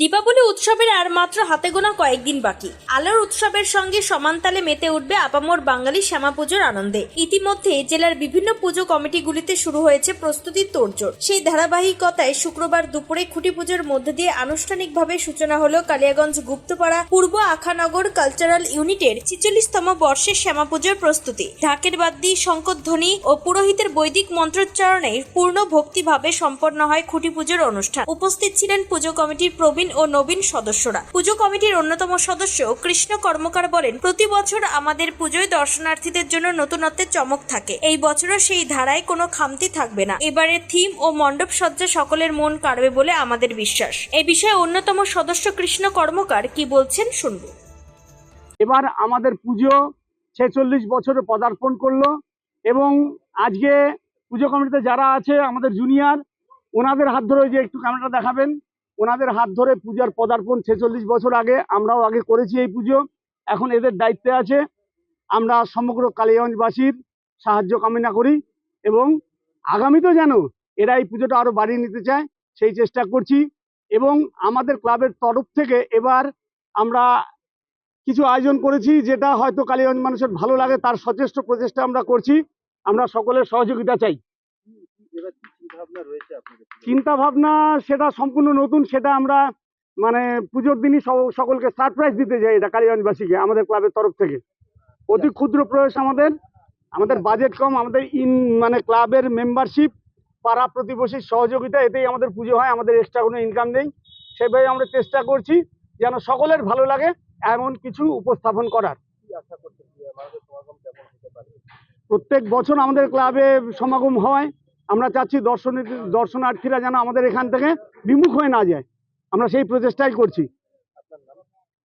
দীপাবলি উৎসবের আর মাত্র হাতে গোনা কয়েকদিন বাকি। আলোর উৎসবের সঙ্গে সমানতালে মেতে উঠবে আপামর বাঙালি শ্যামা পুজোর আনন্দে। ইতিমধ্যে জেলার বিভিন্ন পুজো কমিটিগুলিতে শুরু হয়েছে প্রস্তুতির তোড়জোড়। সেই ধারাবাহিকতায় শুক্রবার দুপুরে খুঁটি পুজোর মধ্যে দিয়ে আনুষ্ঠানিকভাবে সূচনা হলো কালিয়াগঞ্জ গুপ্তপাড়া পূর্ব আখানগর কালচারাল ইউনিটের ছিচল্লিশতম বর্ষের শ্যামা পুজোর প্রস্তুতি। ঢাকের বাদ্যি, শঙ্করধ্বনি ও পুরোহিতের বৈদিক মন্ত্রোচ্চারণে পূর্ণ ভক্তিভাবে সম্পন্ন হয় খুঁটি পুজোর অনুষ্ঠান। উপস্থিত ছিলেন পুজো কমিটির প্রবীণ ও নবীন সদস্যরা। পুজো কমিটির অন্যতম সদস্য কৃষ্ণ কর্মকার বলেন, প্রতি বছর আমাদের পুজোয় দর্শনার্থীদের জন্য নতুনত্বের চমক থাকে। এই বছরও সেই ধারায় কোনো খামতি থাকবে না। এবারে থিম ও মণ্ডপ সজ্জা সকলের মন কাড়বে বলে আমাদের বিশ্বাস। এ বিষয়ে অন্যতম সদস্য কৃষ্ণ কর্মকার কি বলছেন শুনব। এবার আমাদের পুজো ছেচল্লিশ বছরে পদার্পণ করল এবং আজকে পুজো কমিটিতে যারা আছে, আমাদের জুনিয়র ওনাদের হাত ধরে যে একটু ক্যামেরাটা দেখাবেন। ওনাদের হাত ধরে পূজার পদার্পণ ছেচল্লিশ বছর আগে আমরাও আগে করেছি এই পুজো। এখন এদের দায়িত্বে আছে। আমরা সমগ্র কালীগঞ্জবাসীর সাহায্য কামনা করি এবং আগামীতেও যেন এরা এই পুজোটা আরও বাড়িয়ে নিতে চায়, সেই চেষ্টা করছি এবং আমাদের ক্লাবের তরফ থেকে এবার আমরা কিছু আয়োজন করেছি যেটা হয়তো কালীগঞ্জ মানুষের ভালো লাগে, তার সচেষ্ট প্রচেষ্টা আমরা করছি। আমরা সকলের সহযোগিতা চাই। চিন্তা ভাবনা সেটা সম্পূর্ণ নতুন সেটা আমরা মানে পুজোর দিনই সকলকে সারপ্রাইজ দিতে যাই এটা কালীগঞ্জবাসীকে আমাদের ক্লাবের তরফ থেকে। অতি ক্ষুদ্র প্রয়াস আমাদের আমাদের বাজেট কম আমাদের ইন মানে ক্লাবের মেম্বারশিপ পাড়া প্রতিবেশীর সহযোগিতা এতেই আমাদের পুজো হয় আমাদের এক্সট্রা কোনো ইনকাম নেই। সেভাবে আমরা চেষ্টা করছি যেন সকলের ভালো লাগে এমন কিছু উপস্থাপন করার। প্রত্যেক বছর আমাদের ক্লাবে সমাগম হয় আমরা চাচ্ছি দর্শনী দর্শনার্থীরা যেন আমাদের এখান থেকে বিমুখ হয়ে না যায়। আমরা সেই প্রচেষ্টাই করছি।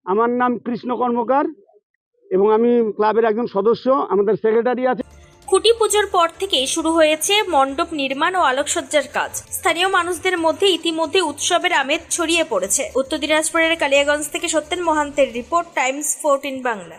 আমার নাম কৃষ্ণ কর্মকার এবং আমি ক্লাবের একজন সদস্য, আমাদের সেক্রেটারি আছে। খুঁটি পুজোর পর থেকে শুরু হয়েছে মণ্ডপ নির্মাণ ও আলোকসজ্জার কাজ। স্থানীয় মানুষদের মধ্যে ইতিমধ্যে উৎসবের আমেজ ছড়িয়ে পড়েছে। উত্তর দিনাজপুরের কালিয়াগঞ্জ থেকে সত্যেন মহান্তের রিপোর্ট, টাইমস ফোরটিন বাংলা।